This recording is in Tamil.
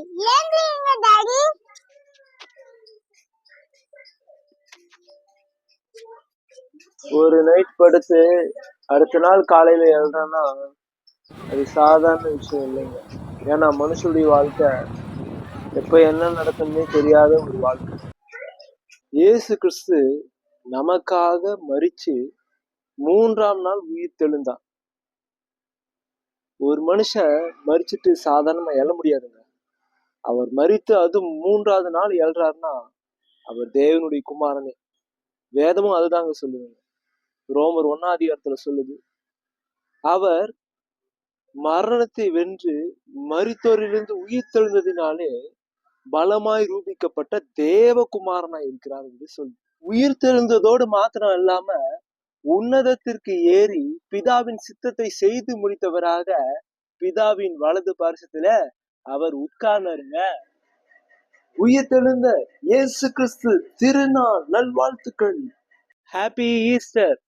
ஏங்குறீங்க டாடி? ஒரு நைட் படுத்து அடுத்த நாள் காலையில எழுறேன்னா அது சாதாரண விஷயம் இல்லைங்க. ஏன்னா மனுஷனுடைய வாழ்க்கை எப்ப என்ன நடக்கும்னே தெரியாத ஒரு வாழ்க்கை. இயேசு கிறிஸ்து நமக்காக மறிச்சு மூன்றாம் நாள் உயிர் தெழுந்தான் ஒரு மனுஷன் மறிச்சிட்டு சாதாரணமா எழ முடியாதுங்க. அவர் மறித்து அது மூன்றாவது நாள் எழுறாருன்னா அவர் தேவனுடைய குமாரனே. வேதமும் அதுதாங்க சொல்லுதுங்க ரோமர் ஒன்னாதிகாரத்துல சொல்லுது அவர் மரணத்தை வென்று மறித்தோரிலிருந்து உயிர் தெழுந்ததினாலே பலமாய் ரூபிக்கப்பட்ட தேவகுமாரனா இருக்கிறார் என்று சொல்லு உயிர் தெழுந்ததோடு மாத்திரம் இல்லாம உன்னதத்திற்கு ஏறி பிதாவின் சித்தத்தை செய்து முடித்தவராக பிதாவின் வலது பாரிசத்துல அவர் உட்கார்ந்தாருங்க. உயிர்த்தெழுந்த இயேசு கிறிஸ்து திருநாள் நல்வாழ்த்துக்கள். Happy Easter